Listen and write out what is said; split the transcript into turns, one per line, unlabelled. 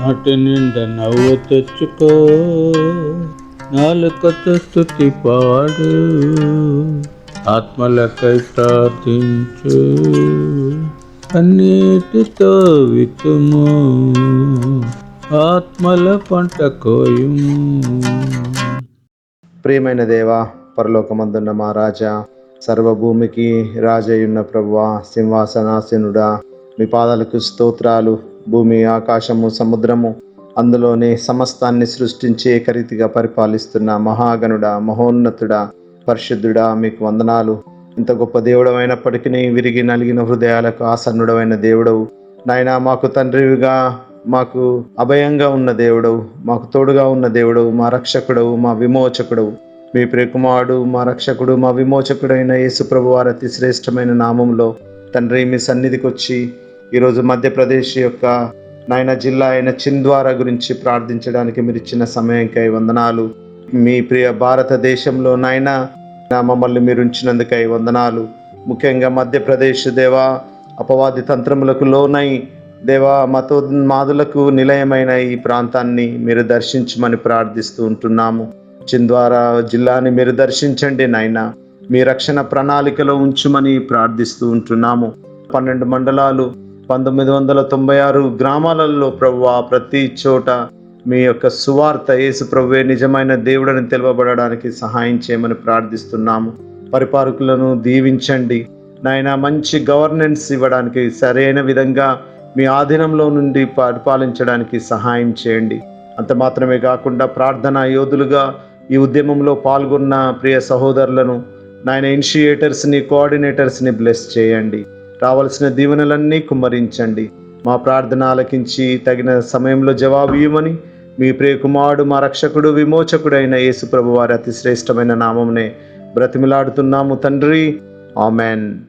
నాటి నిండా నవ్వు తెచ్చుకో. నాలుకతో స్థుతి పాడు. ఆత్మలకై ప్రార్థించు. అన్నిటితో వితుము ఆత్మల పంట కోయుము.
ప్రియమైన దేవా పరలోకమందున్న మా రాజా సర్వభూమికి రాజయ్యున్న ప్రభువా సింహాసనాసనుడా మీ పాదాలకు స్తోత్రాలు. భూమి ఆకాశము సముద్రము అందులోని సమస్తాన్ని సృష్టించే కరీతిగా పరిపాలిస్తున్న మహాగణుడా మహోన్నతుడా పరిశుద్ధుడా మీకు వందనాలు. ఇంత గొప్ప దేవుడమైనప్పటికీ విరిగి నలిగిన హృదయాలకు ఆసన్నుడమైన దేవుడవు. నాయనా మాకు తండ్రివిగా మాకు అభయంగా ఉన్న దేవుడవు. మాకు తోడుగా ఉన్న దేవుడవు మా రక్షకుడవు మా విమోచకుడవు. మీ ప్రియకుమారుడు మా రక్షకుడు మా విమోచకుడైన యేసుప్రభు వారి అతి శ్రేష్టమైన నామంలో తండ్రి మీ సన్నిధికి వచ్చి ఈరోజు మధ్యప్రదేశ్ యొక్క నాయన జిల్లా అయిన చింద్వారా గురించి ప్రార్థించడానికి మీరు ఇచ్చిన సమయంకై వందనాలు. మీ ప్రియ భారతదేశంలో నాయన నా మమ్మల్ని మీరు ఉంచినందుకై వందనాలు. ముఖ్యంగా మధ్యప్రదేశ్ దేవా అపవాది తంత్రములకు లోనై దేవా మతో మాదులకు నిలయమైన ఈ ప్రాంతాన్ని మీరు దర్శించమని ప్రార్థిస్తూ ఉంటున్నాము. చింద్వారా జిల్లాని మీరు దర్శించండి నాయన. మీ రక్షణ ప్రణాళికలో ఉంచుమని ప్రార్థిస్తూ ఉంటున్నాము. పన్నెండు మండలాలు పంతొమ్మిది వందల తొంభై ఆరు గ్రామాలలో ప్రభువా ప్రతి చోట మీ యొక్క సువార్త యేసు ప్రభువే నిజమైన దేవుడని తెలవబడడానికి సహాయం చేయమని ప్రార్థిస్తున్నాము. పరిపాలకులను దీవించండి. నాయన మంచి గవర్నెన్స్ ఇవ్వడానికి సరైన విధంగా మీ ఆధీనంలో నుండి పరిపాలించడానికి సహాయం చేయండి. అంత మాత్రమే కాకుండా ప్రార్థనా యోధులుగా ఈ ఉద్యమంలో పాల్గొన్న ప్రియ సహోదరులను నాయన ఇనిషియేటర్స్ని కోఆర్డినేటర్స్ని బ్లెస్ చేయండి. రావాల్సిన దీవెనలన్నీ కుమ్మరించండి. మా ప్రార్థన ఆలకించి తగిన సమయంలో జవాబు ఇవ్వమని మీ ప్రియకుమారుడు మా రక్షకుడు విమోచకుడైన యేసుప్రభు వారి అతి శ్రేష్టమైన నామంనే బ్రతిమిలాడుతున్నాము తండ్రి. ఆమెన్.